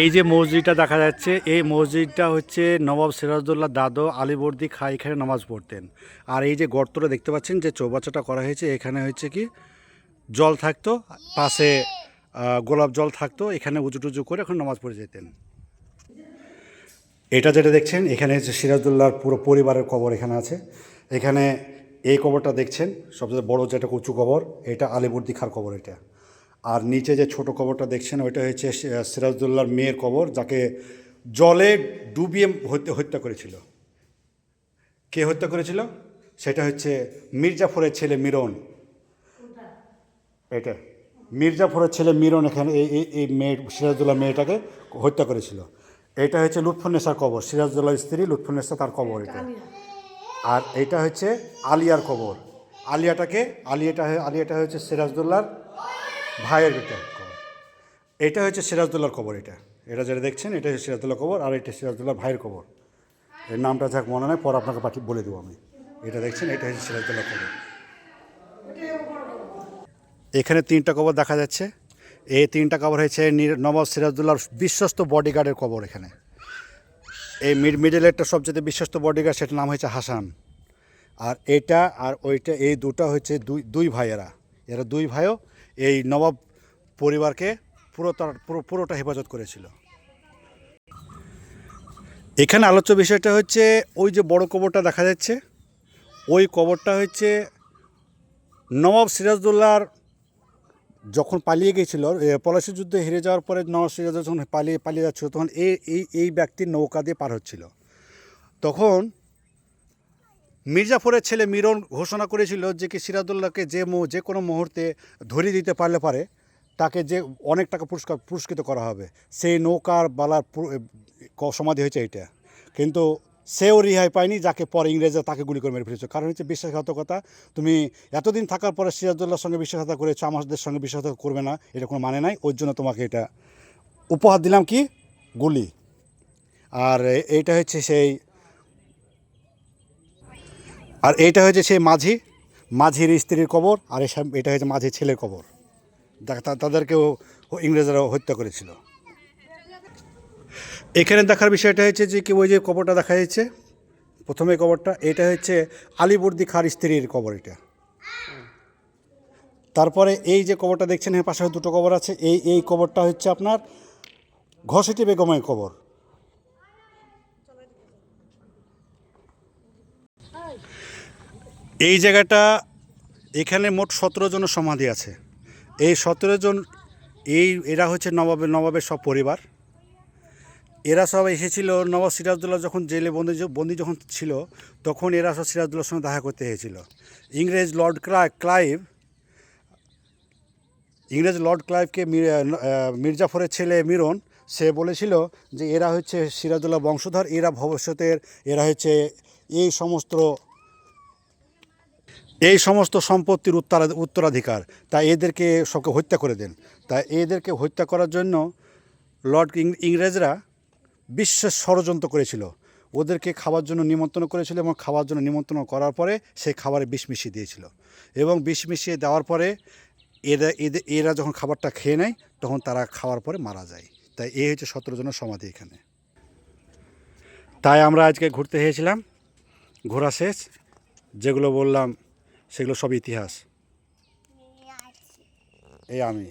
এই যে মসজিদটা দেখা যাচ্ছে, এই মসজিদটা হচ্ছে নবাব সিরাজদৌল্লাহ দাদো আলীবর্দী খা এখানে নামাজ পড়তেন। আর এই যে গর্তটা দেখতে পাচ্ছেন যে চৌবাচ্চাটা করা হয়েছে, এখানে হচ্ছে কি জল থাকতো, পাশে গোলাপ জল থাকতো, এখানে উঁচু টুজু করে এখন নামাজ পড়ে যেতেন। এটা যেটা দেখছেন, এখানে হচ্ছে সিরাজদৌল্লাহর পুরো পরিবারের কবর এখানে আছে। এখানে এই কবরটা দেখছেন, সবচেয়ে বড় যেটা উঁচু কবর, এটা আলিবর্দি খার কবর এটা। আর নিচে যে ছোট কবরটা দেখছেন, ওইটা হচ্ছে সি- সিরাজদৌল্লাহর মেয়ের কবর, যাকে জলে ডুবিয়ে হত্যা করেছিল। কে হত্যা করেছিল? সেটা হচ্ছে মির্জাফরের ছেলে মিরন। এটা। মির্জাফরের ছেলে মিরন এখানে এই এই মেয়ে সিরাজদৌল্লাহ মেয়েটাকে হত্যা করেছিল। এটা হচ্ছে লুৎফুন্নেসার কবর সিরাজদৌল্লাহর স্ত্রী লুৎফুন্নেসা তার কবর এটা। আর এটা হচ্ছে আলিয়ার কবর। আলিয়াটাকে, আলিয়াটা আলিয়াটা হচ্ছে সিরাজদৌল্লাহর ভাইয়ের এটা কবর। এটা হচ্ছে সিরাজদৌল্লাহর কবর এটা। এটা যেটা দেখছেন, এটা হচ্ছে সিরাজদৌল্লাহ কবর আর এটা সিরাজদৌল্লাহর ভাইয়ের কবর। এর নামটা যাক মনে নয় পর আপনাকে পাঠিয়ে বলে দেবো আমি। এটা দেখছেন, এটা হচ্ছে সিরাজদৌল্লাহ কবর। এখানে তিনটা কবর দেখা যাচ্ছে। এই তিনটা কবর হয়েছে নবাব সিরাজদুল্লাহর বিশ্বস্ত বডিগার্ডের কবর এখানে। এই মিড মিডলেরটা সবচেয়ে বিশ্বস্ত বডিগার্ড, সেটার নাম হচ্ছে হাসান। আর এটা আর ওইটা, এই দুটো হচ্ছে দুই দুই ভাইয়েরা। এরা দুই ভাইও এই নবাব পরিবারকে পুরো তার পুরো পুরোটা হেফাজত করেছিল। এখানে আলোচ্য বিষয়টা হচ্ছে ওই যে বড় কবরটা দেখা যাচ্ছে ওই কবরটা হচ্ছে নবাব সিরাজদৌল্লাহর যখন পালিয়ে গিয়েছিল এ, পলাশী যুদ্ধে হেরে যাওয়ার পরে নবাব সিরাজ যখন পালিয়ে পালিয়ে যাচ্ছিল তখন এই এই ব্যক্তির নৌকা দিয়ে পার হচ্ছিল। তখন মির্জাফরের ছেলে মিরন ঘোষণা করেছিল যে কি সিরাজউল্লাহকে যে যে কোনো মুহূর্তে ধরিয়ে দিতে পারলে পারে, তাকে যে অনেক টাকা পুরস্কার পুরস্কৃত করা হবে। সেই নৌকার বালার সমাধি হয়েছে এইটা। কিন্তু সেও রেহাই পায়নি, যাকে পরে ইংরেজরা তাকে গুলি করে মেরে ফেলেছে। কারণ হচ্ছে বিশ্বাসঘাতকতা। তুমি এতদিন থাকার পরে সিরাজউল্লাহর সঙ্গে বিশ্বাসঘাতকতা করেছ, আমাদের সঙ্গে বিশ্বাসঘাতকতা করবে না, এটা কোনো মানে নাই। ওর জন্য তোমাকে এটা উপহার দিলাম কি? গুলি। আর এইটা হচ্ছে সেই আর এইটা হয়েছে সেই মাঝি, মাঝির স্ত্রীর কবর আর এটা হচ্ছে মাঝির ছেলের কবর। তাদেরকেও ইংরেজরা হত্যা করেছিল। এখানে দেখার বিষয়টা হচ্ছে যে কি ওই যে কবরটা দেখা যাচ্ছে, প্রথমে কবরটা, এটা হচ্ছে আলিবর্দি খার স্ত্রীর কবর এটা। তারপরে এই যে কবরটা দেখছেন, এর পাশে দুটো কবর আছে, এই এই কবরটা হচ্ছে আপনার ঘসেটি বেগমের কবর। এই জায়গাটা এখানে মোট সতেরো জনের সমাধি আছে। এই সতেরো জন, এই এরা হচ্ছে নবাবের নবাবের সব পরিবার। এরা সব এসেছিল, নবাব সিরাজদুল্লাহ যখন জেলে বন্দি বন্দি যখন ছিল, তখন এরা সব সিরাজদৌল্লার সঙ্গে দেখা করতে এসেছিল। ইংরেজ লর্ড ক্লা, ক্লাইভ, ইংরেজ লর্ড ক্লাইভকে মির্জাফরের ছেলে মিরন, সে বলেছিল যে এরা হচ্ছে সিরাজদৌল্লাহ বংশধর, এরা ভবিষ্যতের, এরা হচ্ছে এই সমস্ত এই সমস্ত সম্পত্তির উত্তরা, উত্তরাধিকার তাই এদেরকে সবকে হত্যা করে দেন। তাই এদেরকে হত্যা করার জন্য লর্ড ইংরেজরা বিশেষ ষড়যন্ত্র করেছিল। ওদেরকে খাওয়ার জন্য নিমন্ত্রণ করেছিল এবং খাওয়ার জন্য নিমন্ত্রণ করার পরে সেই খাবারে বিষ মিশিয়ে দিয়েছিল। এবং বিষ মিশিয়ে দেওয়ার পরে এরা, এদের, এরা যখন খাবারটা খেয়ে নেয়, তখন তারা খাওয়ার পরে মারা যায়। তাই এই হচ্ছে সতেরো জনের সমাধি এখানে। তাই আমরা আজকে ঘুরতে এসেছিলাম। ঘোরা শেষ। যেগুলো বললাম সেগুলো সব ইতিহাস। এই আমি।